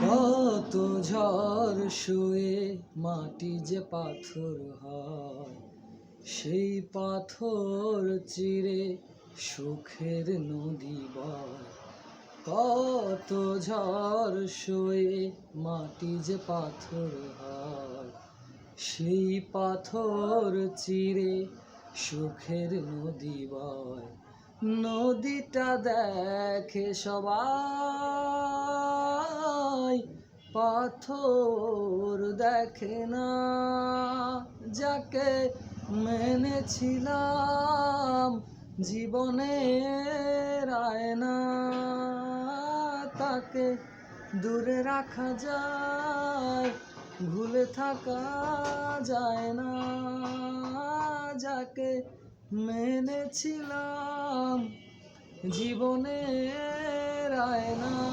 কত ঝড় শুয়ে মাটি যে পাথর হয়, সেই পাথর চিরে সুখের নদী বয়। কত ঝড় শুয়ে মাটি যে পাথর হয়, সেই পাথর চিরে সুখের নদী বয়। নদীটা দেখে সবাই পাথর দেখে না যাকে মেনেছিলাম জীবনের আয়না, তাকে দূরে রাখা যায়, ভুলে থাকা যায় না। যাকে মেনেছিলাম জীবনের আয়না।